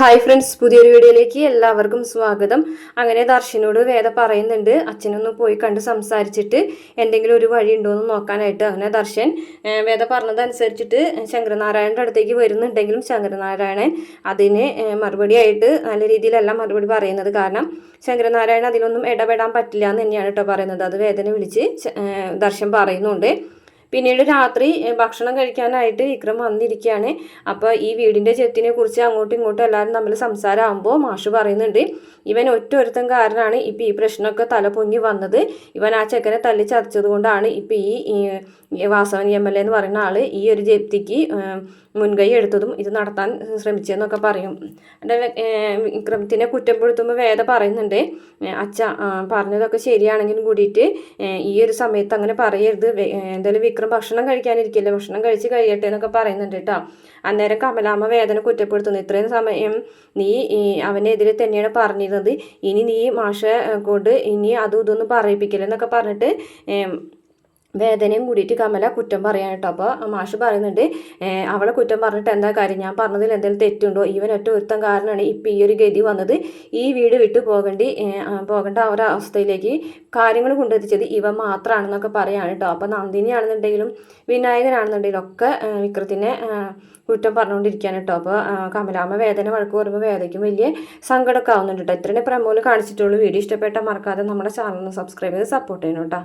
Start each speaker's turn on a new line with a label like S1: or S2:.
S1: Hi friends പുതിയൊരു വീഡിയോയിലേക്ക് എല്ലാവർക്കും സ്വാഗതം. അങ്ങനെ ദർശനോട് വേദ പറയുന്നുണ്ട് അച്ഛനൊന്ന് പോയി കണ്ട് സംസാരിച്ചിട്ട് എന്തെങ്കിലും ഒരു വഴി ഉണ്ടോ എന്ന് നോക്കാനായിട്ട്. അങ്ങനെ ദർശൻ വേദ പറഞ്ഞതനുസരിച്ചിട്ട് ശങ്കരനാരായണന്റെ അടുത്തേക്ക് വരുന്നുണ്ടെങ്കിലും ശങ്കരനാരായണൻ അതിന് മറുപടി മറുപടിയായിട്ട് നല്ല രീതിയിലല്ല മറുപടി പറയുന്നത്. കാരണം ശങ്കരനാരായണൻ അതിലൊന്നും ഇടപെടാൻ പറ്റില്ല എന്ന് തന്നെയാണ് കേട്ടോ പറയുന്നത്. അത് വേദന വിളിച്ച് ദർശൻ പറയുന്നുണ്ട്. പിന്നീട് രാത്രി ഭക്ഷണം കഴിക്കാനായിട്ട് വിക്രം വന്നിരിക്കുകയാണ്. അപ്പോൾ ഈ വീടിന്റെ ചെത്തിനെ കുറിച്ച് അങ്ങോട്ടും ഇങ്ങോട്ടും എല്ലാവരും തമ്മിൽ സംസാരമാകുമ്പോൾ മാഷ് പറയുന്നുണ്ട് ഇവൻ ഒറ്റ ഒരുത്തൻ കാരനാണ്. ഇപ്പം ഈ പ്രശ്നമൊക്കെ തല പൊങ്ങി വന്നത്. ഇവൻ ആ ചെക്കനെ തല്ലി ചതച്ചത് കൊണ്ടാണ് ഇപ്പം ഈ വാസവൻ എം എൽ എ എന്ന് പറയുന്ന ആൾ ഈ ഒരു ജപ്തിക്ക് മുൻകൈ എടുത്തതും ഇത് നടത്താൻ ശ്രമിച്ചതെന്നൊക്കെ പറയും. വിക്രമത്തിനെ കുറ്റപ്പെടുത്തുമ്പോൾ വേദ പറയുന്നുണ്ട് അച്ഛ പറഞ്ഞതൊക്കെ ശരിയാണെങ്കിലും കൂടിയിട്ട് ഈ ഒരു സമയത്ത് അങ്ങനെ പറയരുത്. എന്തായാലും വിക്രം ഭക്ഷണം കഴിക്കാനിരിക്കില്ല? ഭക്ഷണം കഴിച്ച് കഴിയട്ടെ എന്നൊക്കെ പറയുന്നുണ്ട് കേട്ടോ. അന്നേരം കമലാമ്മ വേദന കുറ്റപ്പെടുത്തുന്നു. ഇത്രയും സമയം നീ അവനെതിരെ തന്നെയാണ് പറഞ്ഞിരുന്നത്. ഇനി നീ മാഷ കൊണ്ട് ഇനി അതും ഇതൊന്നും പറയിപ്പിക്കില്ലെന്നൊക്കെ പറഞ്ഞിട്ട് ഏം, വേദനയും കൂടിയിട്ട് കമല കുറ്റം പറയാൻ കേട്ടോ അപ്പോൾ മാഷ് പറയുന്നുണ്ട് അവളെ കുറ്റം പറഞ്ഞിട്ട് എന്താ കാര്യം? ഞാൻ പറഞ്ഞതിൽ എന്തെങ്കിലും തെറ്റുണ്ടോ? ഈവൻ ഒറ്റ ഒരുത്തം കാരണമാണ് ഇപ്പം ഈ ഒരു ഗതി വന്നത് ഈ വീട് വിട്ടു പോകേണ്ടി പോകേണ്ട ഒരു അവസ്ഥയിലേക്ക് കാര്യങ്ങൾ കൊണ്ടെത്തിച്ചത് ഇവ മാത്രമാണെന്നൊക്കെ പറയാണ് കേട്ടോ അപ്പോൾ നന്ദിനിയാണെന്നുണ്ടെങ്കിലും വിനായകനാണെന്നുണ്ടെങ്കിലും ഒക്കെ വിക്രത്തിനെ കുറ്റം പറഞ്ഞുകൊണ്ടിരിക്കുകയാണ് കേട്ടോ അപ്പോൾ കമലാമ്മ വേദന വഴക്ക് പറയുമ്പോൾ വേദയ്ക്കും വലിയ സങ്കടമൊക്കെ ആവുന്നുണ്ട് കേട്ടോ ഇത്രയും പ്രമോൽ കാണിച്ചിട്ടുള്ളൂ. വീഡിയോ ഇഷ്ടപ്പെട്ടാൽ മറക്കാതെ നമ്മുടെ ചാനൽ സബ്സ്ക്രൈബ് ചെയ്ത് സപ്പോർട്ട് ചെയ്യണം കേട്ടോ